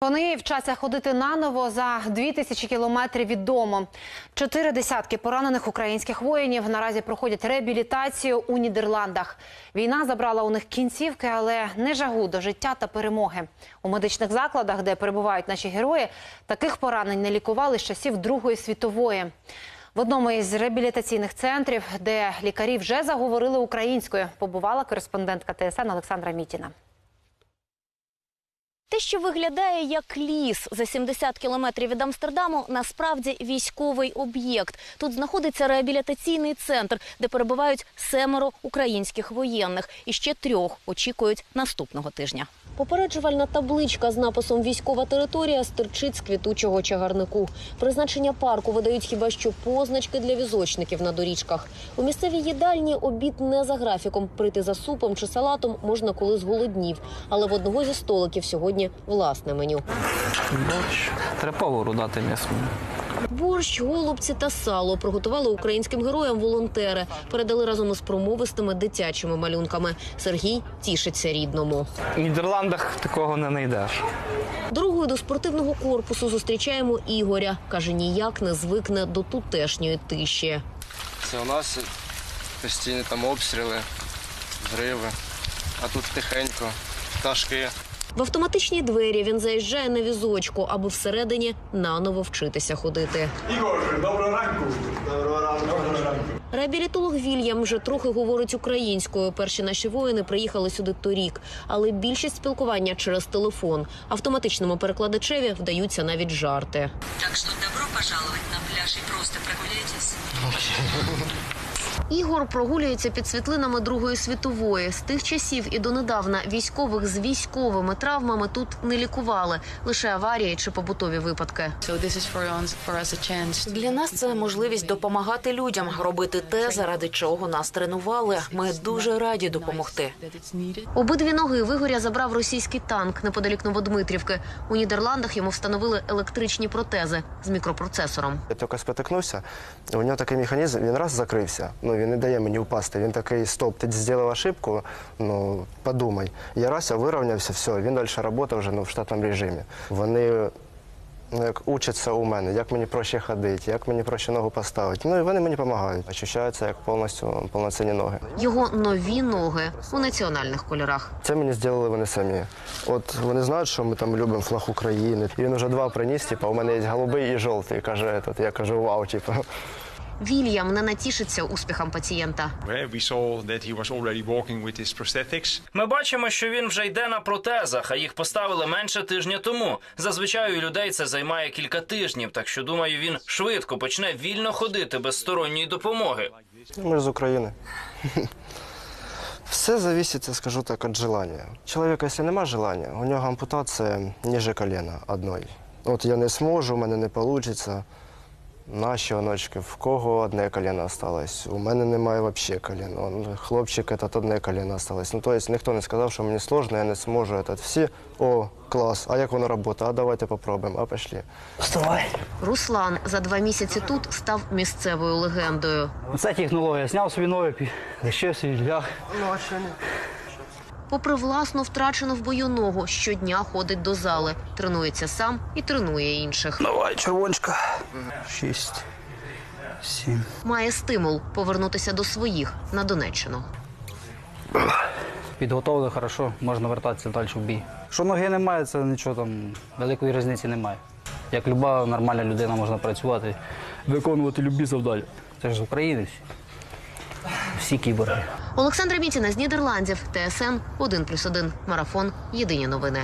Вони вчаться ходити наново за дві тисячі кілометрів від дому. Чотири десятки поранених українських воїнів наразі проходять реабілітацію у Нідерландах. Війна забрала у них кінцівки, але не жагу до життя та перемоги. У медичних закладах, де перебувають наші герої, таких поранень не лікували з часів Другої світової. В одному із реабілітаційних центрів, де лікарі вже заговорили українською, побувала кореспондентка ТСН Олександра Мітіна. Те, що виглядає як ліс за 70 кілометрів від Амстердаму, насправді військовий об'єкт. Тут знаходиться реабілітаційний центр, де перебувають семеро українських воєнних, і ще трьох очікують наступного тижня. Попереджувальна табличка з написом Військова територія стирчить з квітучого чагарнику. Призначення парку видають хіба що позначки для візочників на доріжках. У місцевій їдальні обід не за графіком. Прийти за супом чи салатом можна коли зголоднів. Але в одного зі столиків сьогодні власне меню. Треба повару дати м'ясному. Борщ, голубці та сало приготували українським героям волонтери. Передали разом із промовистими дитячими малюнками. Сергій тішиться рідному. В Нідерландах такого не знайдеш. Дорогою до спортивного корпусу зустрічаємо Ігоря. Каже, ніяк не звикне до тутешньої тиші. Це у нас постійні там обстріли, зриви, а тут тихенько, пташки. В автоматичні двері він заїжджає на візочку, аби всередині наново вчитися ходити. Ігор, доброго ранку. Доброго ранку. Доброго ранку. Реабілітолог Вільям вже трохи говорить українською. Перші наші воїни приїхали сюди торік, але більшість спілкування через телефон. Автоматичному перекладачеві вдаються навіть жарти. Так что добро пожаловать на пляж и просто прогуляйтесь. Ігор прогулюється під світлинами Другої світової. З тих часів і донедавна військових з військовими травмами тут не лікували лише аварії чи побутові випадки. Для нас це можливість допомагати людям, робити те, заради чого нас тренували. Ми дуже раді допомогти. Обидві ноги Вигоря забрав російський танк неподалік Новодмитрівки. У Нідерландах йому встановили електричні протези з мікропроцесором. Я тільки спотикнувся, у нього такий механізм, він раз закрився, ну він не дає мені впасти. Він такий, стоп, ти зробив ошибку, ну подумай. Я раз, я вирівнявся, все, він далі працює вже ну, в штатному режимі. Вони ну, як учаться у мене, як мені проще ходити, як мені проще ногу поставити. Ну і вони мені допомагають. Ощущаються як повністю повноцінні ноги. Його нові ноги у національних кольорах. Це мені зробили вони самі. От вони знають, що ми там любимо флаг України. І він вже два приніс, типу, у мене є голубий і жовтий. Каже, этот. я кажу, вау, типу. Вільям не натішиться успіхам пацієнта. Ми бачимо, що він вже йде на протезах, а їх поставили менше тижня тому. Зазвичай у людей це займає кілька тижнів, так що думаю, він швидко почне вільно ходити без сторонньої допомоги. Ми ж з України. Все зависит, я скажу так, от желания. Чоловіка, якщо немає желання, у нього ампутація ніже коліна одної. От я не зможу, у мене не вийде. Наші оночки, в кого одне коліно осталось. У мене немає взагалі коліна. Он, Хлопчик, этот, одне коліно осталось. Ну, тобто ніхто не сказав, що мені сложно, я не зможу. Этот. Всі, о, клас, а як воно працює? А давайте попробуємо, а пішли. Руслан за два місяці тут став місцевою легендою. Це технологія. Зняв собі ноги, лишився і ляг. Попри власну втрачену в бою ногу, щодня ходить до зали, тренується сам і тренує інших. Давай, червончика. Шість. Сім. Має стимул повернутися до своїх на Донеччину. Підготовили хорошо, можна вертатися далі в бій. Що ноги немає, це нічого там, великої різниці немає. Як люба нормальна людина можна працювати, виконувати любі завдання. Це ж українець. Всі кіборги. Олександра Мітіна з Нідерландів, ТСН 1+,1. Марафон. Єдині новини.